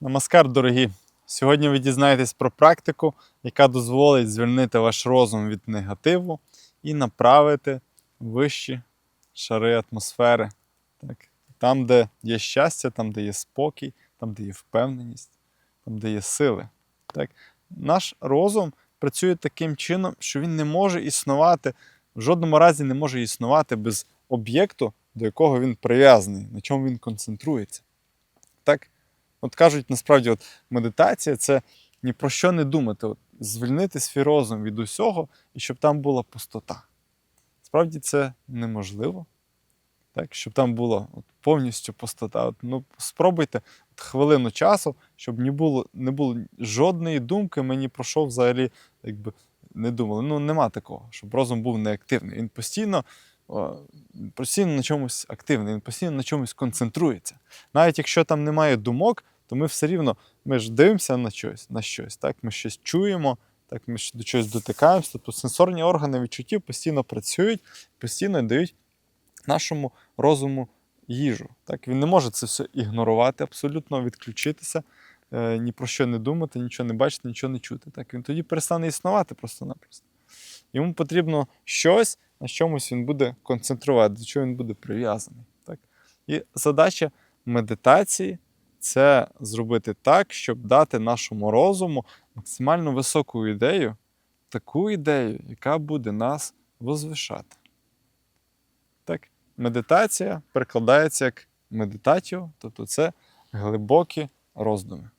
Намаскар, дорогі! Сьогодні ви дізнаєтесь про практику, яка дозволить звільнити ваш розум від негативу і направити вищі шари атмосфери. Так? Там, де є щастя, там, де є спокій, там, де є впевненість, там, де є сили. Так? Наш розум працює таким чином, що він не може існувати, в жодному разі не може існувати без об'єкту, до якого він прив'язаний, на чому він концентрується. Так? От кажуть, насправді, от медитація це ні про що не думати, от, звільнити свій розум від усього і щоб там була пустота. Справді це неможливо, так? щоб там була от, повністю пустота. От, ну, спробуйте от, хвилину часу, щоб не було, не було жодної думки, мені про що взагалі якби, не думали. Ну, нема такого, щоб розум був неактивний. Він постійно. Постійно на чомусь активний, він постійно на чомусь концентрується. Навіть якщо там немає думок, то ми все рівно ми ж дивимося на щось, на щось. Так? Ми щось чуємо, так? ми до чогось дотикаємося. Тобто сенсорні органи відчуттів постійно працюють, постійно дають нашому розуму їжу. Так? Він не може це все ігнорувати, абсолютно відключитися, ні про що не думати, нічого не бачити, нічого не чути. Так? Він тоді перестане існувати просто-напросто. Йому потрібно щось, на чомусь він буде концентрувати, до чого він буде прив'язаний. Так? І задача медитації це зробити так, щоб дати нашому розуму максимально високу ідею, таку ідею, яка буде нас возвишати. Так? Медитація перекладається як медитатіо, тобто це глибокі роздуми.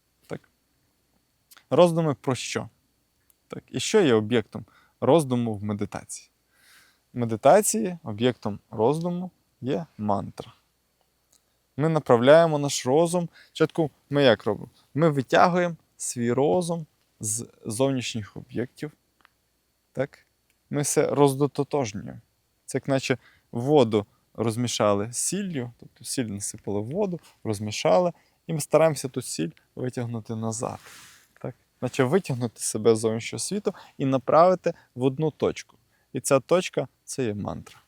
Роздуми про що? Так? І що є об'єктом роздуму в медитації? В медитації об'єктом роздуму є мантра. Ми направляємо наш розум. Спочатку ми як робимо? Ми витягуємо свій розум з зовнішніх об'єктів. Так? Ми все роздототожнюємо. Це як наче воду розмішали з сіллю, тобто сіль насипали воду, розмішали, і ми стараємося ту сіль витягнути назад. Наче витягнути себе з зовнішнього світу і направити в одну точку. І ця точка це є мантра.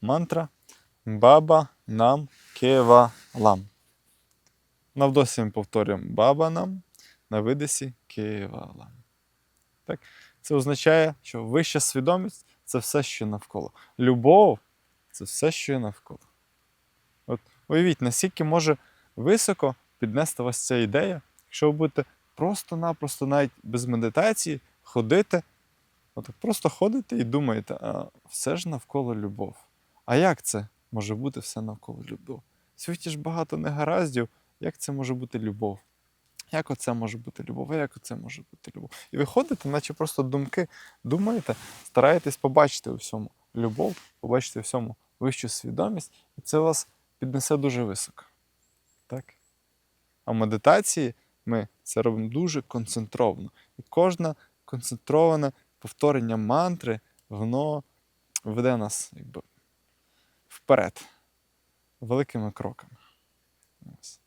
Мантра Баба нам кевалам. На вдосі ми повторюємо Баба нам, на видисі кевалам. Так? Це означає, що вища свідомість це все, що навколо. Любов це все, що є навколо. От уявіть, наскільки може високо піднести вас ця ідея, якщо ви будете просто-напросто, навіть без медитації, ходити, отак просто ходите і думаєте, а все ж навколо любов. А як це може бути все навколо любов? В світі ж багато негараздів, як це може бути любов? Як оце може бути любов? А як оце може бути любов? І ви ходите, наче просто думки думаєте, стараєтесь побачити у всьому любов, побачити у всьому вищу свідомість, і це вас піднесе дуже високо. Так? А медитації ми це робимо дуже концентровано. І кожне концентроване повторення мантри, воно веде нас якби, вперед, великими кроками. Ось.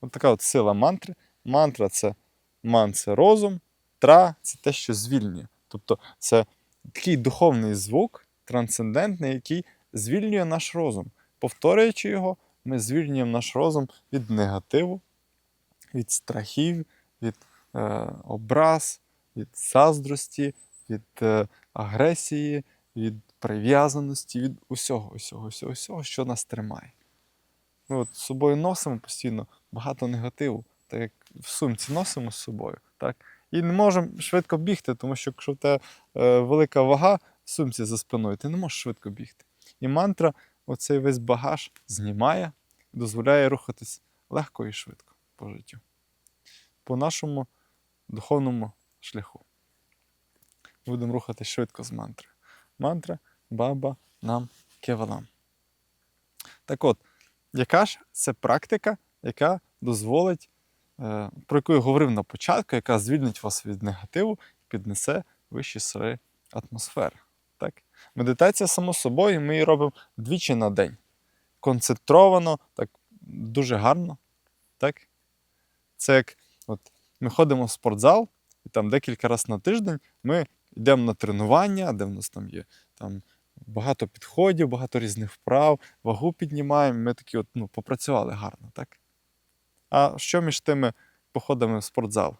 От така от сила мантри. Мантра це ман це розум, тра це те, що звільнює. Тобто це такий духовний звук, трансцендентний, який звільнює наш розум. Повторюючи його, ми звільнюємо наш розум від негативу, від страхів, від е, образ, від заздрості, від е, агресії, від прив'язаності, від усього, усього, усього, усього, що нас тримає. Ми от з собою носимо постійно багато негативу, так як в сумці носимо з собою. Так? І не можемо швидко бігти, тому що якщо в тебе е, велика вага в сумці за спиною, ти не можеш швидко бігти. І мантра оцей весь багаж знімає, дозволяє рухатись легко і швидко по життю, по нашому духовному шляху. Будемо рухатись швидко з мантри. Мантра Баба нам кевалам. Так от, яка ж це практика, яка дозволить, е, про яку я говорив на початку, яка звільнить вас від негативу і піднесе вищі сфери атмосфери. Так? Медитація, само собою, ми її робимо двічі на день. Концентровано, так, дуже гарно. Так? Це як от, ми ходимо в спортзал, і там декілька разів на тиждень ми йдемо на тренування, де в нас там є там, багато підходів, багато різних вправ, вагу піднімаємо. Ми такі от, ну, попрацювали гарно, так? А що між тими походами в спортзал?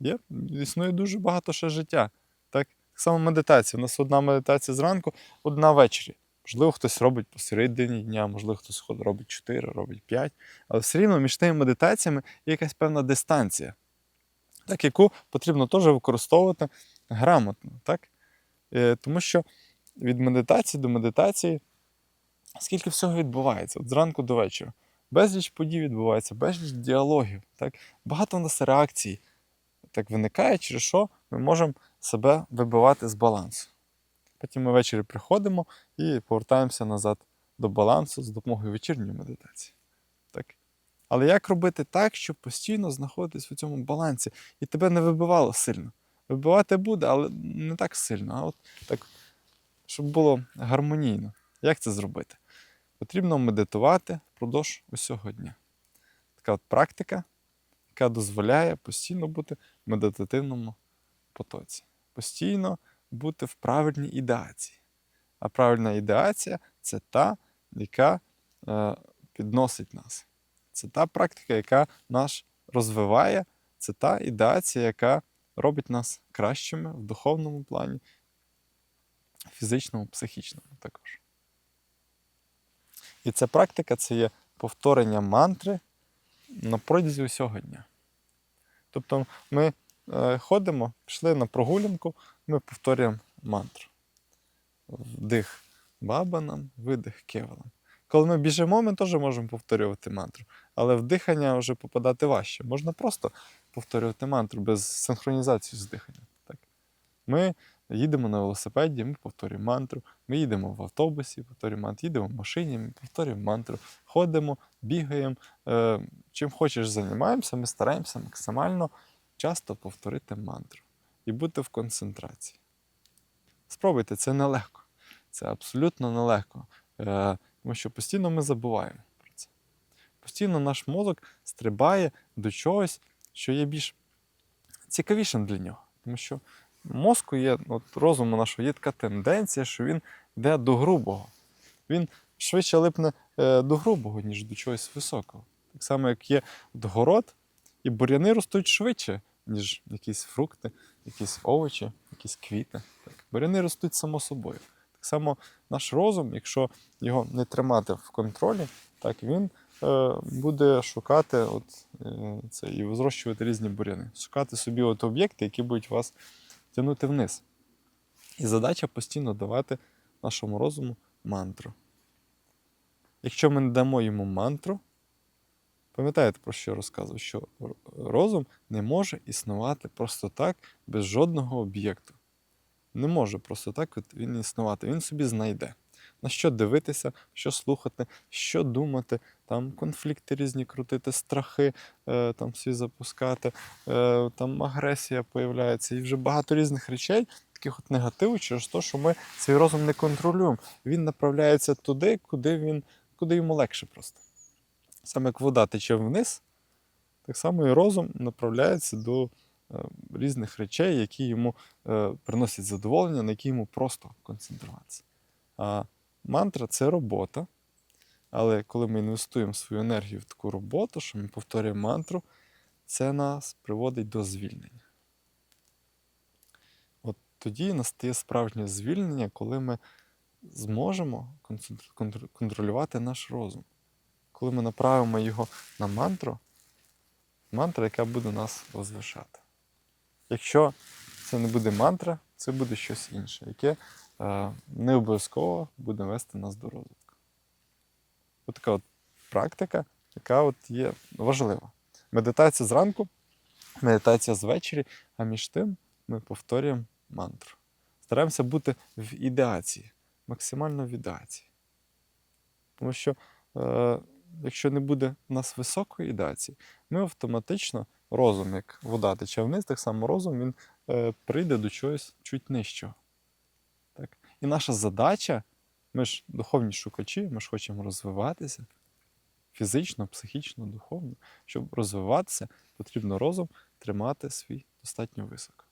Є, існує дуже багато ще життя. Так? Так само медитація. У нас одна медитація зранку, одна ввечері. Можливо, хтось робить посередині дня, можливо, хтось робить 4, робить 5. Але все рівно між тими медитаціями є якась певна дистанція, так, яку потрібно теж використовувати грамотно. Так? Е, тому що від медитації до медитації скільки всього відбувається, от зранку до вечора. Безліч подій відбувається, безліч діалогів. Так? Багато в нас реакцій так виникає, через що ми можемо себе вибивати з балансу. Потім ми ввечері приходимо і повертаємося назад до балансу з допомогою вечірньої медитації. Так? Але як робити так, щоб постійно знаходитись в цьому балансі і тебе не вибивало сильно? Вибивати буде, але не так сильно, а от так, щоб було гармонійно. Як це зробити? Потрібно медитувати впродовж усього дня. Така от практика, яка дозволяє постійно бути в медитативному потоці, постійно бути в правильній ідеації. А правильна ідеація це та, яка е, підносить нас. Це та практика, яка нас розвиває, це та ідеація, яка робить нас кращими в духовному плані, фізичному, психічному також. І ця практика це є повторення мантри на протязі усього дня. Тобто ми ходимо, пішли на прогулянку, ми повторюємо мантру. Вдих бабанам, видих кевалам. Коли ми біжимо, ми теж можемо повторювати мантру. Але в дихання вже попадати важче. Можна просто повторювати мантру без синхронізації з диханням. Так? Ми їдемо на велосипеді, ми повторюємо мантру. Ми їдемо в автобусі, повторюємо мантру, їдемо в машині, ми повторюємо мантру, ходимо, бігаємо. Е, чим хочеш займаємося, ми стараємося максимально часто повторити мантру і бути в концентрації. Спробуйте, це нелегко. Це абсолютно нелегко. Е, тому що постійно ми забуваємо про це. Постійно наш мозок стрибає до чогось, що є більш цікавішим для нього. Тому що мозку є, от розуму нашого є така тенденція, що він йде до грубого. Він швидше липне е, до грубого, ніж до чогось високого. Так само, як є город, і бур'яни ростуть швидше, ніж якісь фрукти, якісь овочі, якісь квіти. Так. Бур'яни ростуть само собою. Так само наш розум, якщо його не тримати в контролі, так він е, буде шукати от, е, це і зрощувати різні бур'яни, шукати собі от об'єкти, які будуть вас тягнути вниз. І задача постійно давати нашому розуму мантру. Якщо ми не дамо йому мантру, пам'ятаєте, про що я розказував, що розум не може існувати просто так, без жодного об'єкту. Не може просто так він існувати. Він собі знайде. На що дивитися, що слухати, що думати, там конфлікти різні крутити, страхи е, там всі запускати, е, там агресія появляється, і вже багато різних речей, таких от негативу, через те, що ми свій розум не контролюємо. Він направляється туди, куди він, куди йому легше просто. Саме як вода тече вниз, так само і розум направляється до е, різних речей, які йому е, приносять задоволення, на які йому просто концентруватися. А мантра це робота. Але коли ми інвестуємо свою енергію в таку роботу, що ми повторюємо мантру, це нас приводить до звільнення. От тоді настає справжнє звільнення, коли ми зможемо контролювати наш розум. Коли ми направимо його на мантру, мантра, яка буде нас возвишати. Якщо це не буде мантра, це буде щось інше, яке е, не обов'язково буде вести нас до розвитку. Ось така от практика, яка от є важлива. Медитація зранку, медитація звечері, а між тим ми повторюємо мантру. Стараємося бути в ідеації, максимально в ідеації. Тому що е, якщо не буде в нас високої ідеації, ми автоматично розум, як вода тече вниз, так само розум він е, прийде до чогось чуть нижчого. Так? І наша задача, ми ж духовні шукачі, ми ж хочемо розвиватися фізично, психічно, духовно. Щоб розвиватися, потрібно розум тримати свій достатньо високо.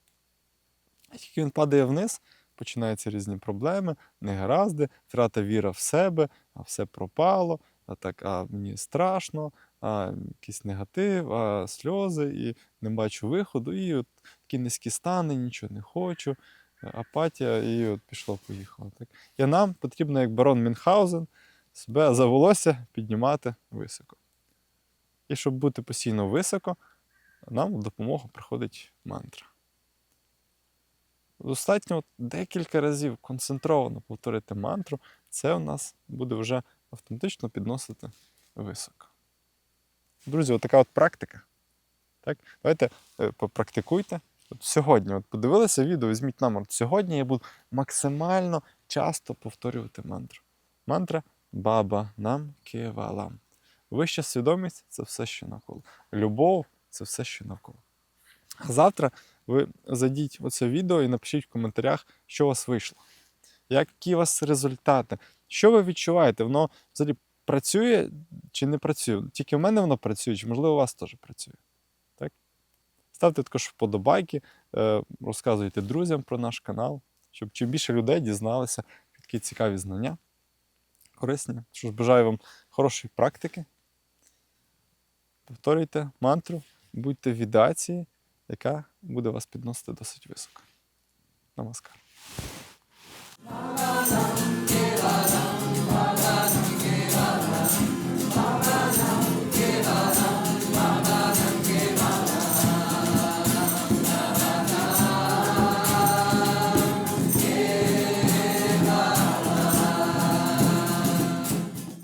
А тільки він падає вниз, починаються різні проблеми, негаразди, втрата віра в себе, а все пропало, а так, а мені страшно, а якийсь негатив, а сльози, і не бачу виходу, і от такі низькі стани, нічого не хочу, е, апатія, і от пішло-поїхало. Так. І нам потрібно, як барон Мюнхгаузен, себе за волосся піднімати високо. І щоб бути постійно високо, нам в допомогу приходить мантра. Достатньо декілька разів концентровано повторити мантру, це у нас буде вже автоматично підносити високо. Друзі, отака от практика. Так? Давайте е, попрактикуйте. От сьогодні, от подивилися відео, візьміть намір. Сьогодні я буду максимально часто повторювати мантру. Мантра Баба нам кевалам. Вища свідомість це все, що навколо. Любов це все, що навколо. Завтра ви зайдіть в це відео і напишіть в коментарях, що у вас вийшло. Які у вас результати? Що ви відчуваєте? Воно взагалі працює чи не працює? Тільки в мене воно працює, чи можливо у вас теж працює. Так? Ставте також вподобайки, е, розказуйте друзям про наш канал, щоб чим більше людей дізналися такі цікаві знання, корисні. Що ж, бажаю вам хорошої практики. Повторюйте мантру, будьте в ідеації, яка буде вас підносити досить високо. Намаскар. Mama.